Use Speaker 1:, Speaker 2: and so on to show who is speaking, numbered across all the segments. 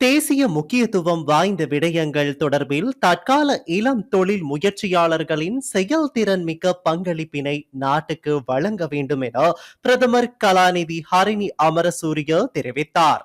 Speaker 1: தேசிய முக்கியத்துவம் வாய்ந்த விடயங்கள் தொடர்பில் தற்கால இளம் தொழில் முயற்சியாளர்களின் செயல்திறன் மிக்க பங்களிப்பினை நாட்டுக்கு வழங்க வேண்டும் என பிரதமர் கலாநிதி ஹரிணி அமரசூரிய தெரிவித்தார்.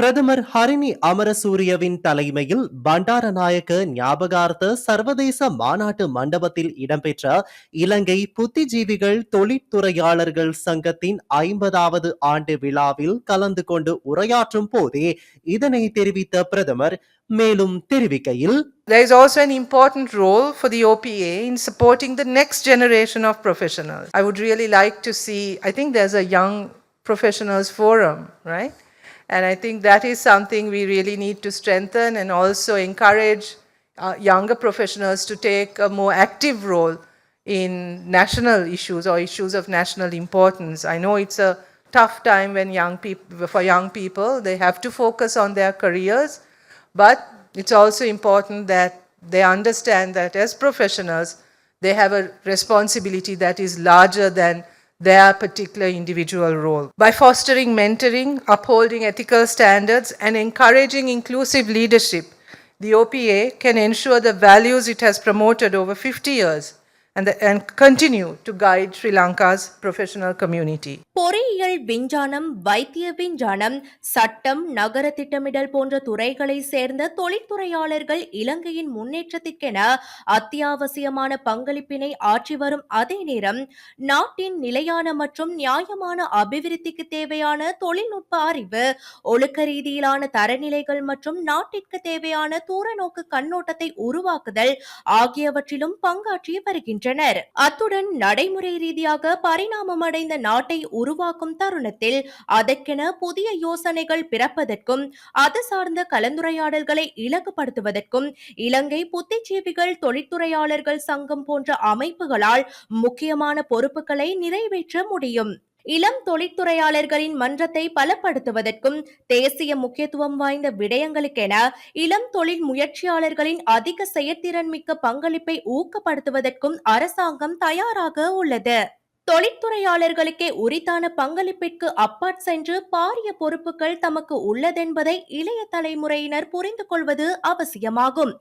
Speaker 1: பிரதமர் ஹரிணி அமரசூரியவின் தலைமையில் பண்டாரநாயக்க ஞாபகார்த்த சர்வதேச மாநாட்டு மண்டபத்தில் இடம்பெற்ற இலங்கை புத்திஜீவிகள் தொழிற்துறையாளர்கள் சங்கத்தின் ஐம்பதாவது ஆண்டு விழாவில் கலந்து கொண்டு உரையாற்றும் போதே இதனை தெரிவித்த பிரதமர் மேலும் தெரிவிக்கையில்
Speaker 2: There is also an important role for the OPA in supporting the next generation of professionals. I would really like to see, I think there's a young professionals forum, right? And I think that is something we really need to strengthen and also encourage uh, younger professionals to take a more active role in national issues or issues of national importance. I know it's a tough time when young people for young people they have to focus on their careers but it's also important that they understand that as professionals they have a responsibility that is larger than their particular individual role. By fostering mentoring, upholding ethical standards, and encouraging inclusive leadership, the OPA can ensure the values it has promoted over 50 years and, the, and continue to guide Sri Lanka's professional community.
Speaker 3: பொறியியல் விஞ்ஞானம் வைத்திய விஞ்ஞானம் சட்டம் நகர திட்டமிடல் போன்ற துறைகளை சேர்ந்த தொழில்துறையாளர்கள் இலங்கையின் முன்னேற்றத்திற்கென அத்தியாவசியமான பங்களிப்பினை ஆற்றி வரும் அதே நேரம் நாட்டின் நிலையான மற்றும் நியாயமான அபிவிருத்திக்கு தேவையான தொழில்நுட்ப அறிவு ஒழுக்க ரீதியிலான தரநிலைகள் மற்றும் நாட்டிற்கு தேவையான தூரநோக்கு கண்ணோட்டத்தை உருவாக்குதல் ஆகியவற்றிலும் பங்காற்றி வருகின்றனர் அத்துடன் நடைமுறை ரீதியாக பரிணாமம் அடைந்த நாட்டை உருவாக்கும் தருணத்தில் அதற்கென புதிய யோசனைகள் பிறப்பதற்கும் அது சார்ந்த கலந்துரையாடல்களை இலகுபடுத்துவதற்கும் இலங்கை புத்திஜீவிகள் தொழிற்துறையாளர்கள் சங்கம் போன்ற அமைப்புகளால் முக்கியமான பொறுப்புகளை நிறைவேற்ற முடியும். இளம் தொழிற்துறையாளர்களின் மன்றத்தை பலப்படுத்துவதற்கும் தேசிய முக்கியத்துவம் வாய்ந்த விடயங்களுக்கென இளம் தொழில் முயற்சியாளர்களின் அதிக செயற்திறன் மிக்க பங்களிப்பை ஊக்கப்படுத்துவதற்கும் அரசாங்கம் தயாராக உள்ளது. தொழிற்துறையாளர்களுக்கே உரித்தான பங்களிப்பிற்கு அப்பாற் சென்று பாரிய பொறுப்புகள் தமக்கு உள்ளதென்பதை இளைய தலைமுறையினர் புரிந்து கொள்வது அவசியமாகும்.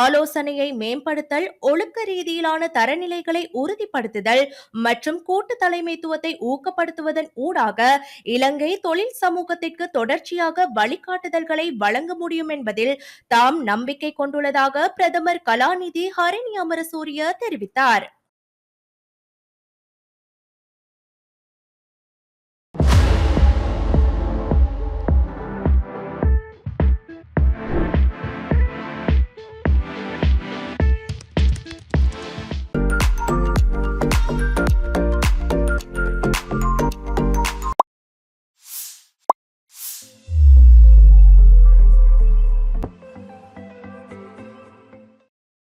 Speaker 3: ஆலோசனையை மேம்படுத்தல் ஒழுக்க ரீதியிலான தரநிலைகளை உறுதிப்படுத்துதல் மற்றும் கூட்டு தலைமைத்துவத்தை ஊக்கப்படுத்துவதன் ஊடாக இலங்கை தொழில் சமூகத்திற்கு தொடர்ச்சியாக வழிகாட்டுதல்களை வழங்க முடியும் என்பதில் தாம் நம்பிக்கை கொண்டுள்ளதாக பிரதமர் கலாநிதி ஹரிணி அமரசூரிய தெரிவித்தார்.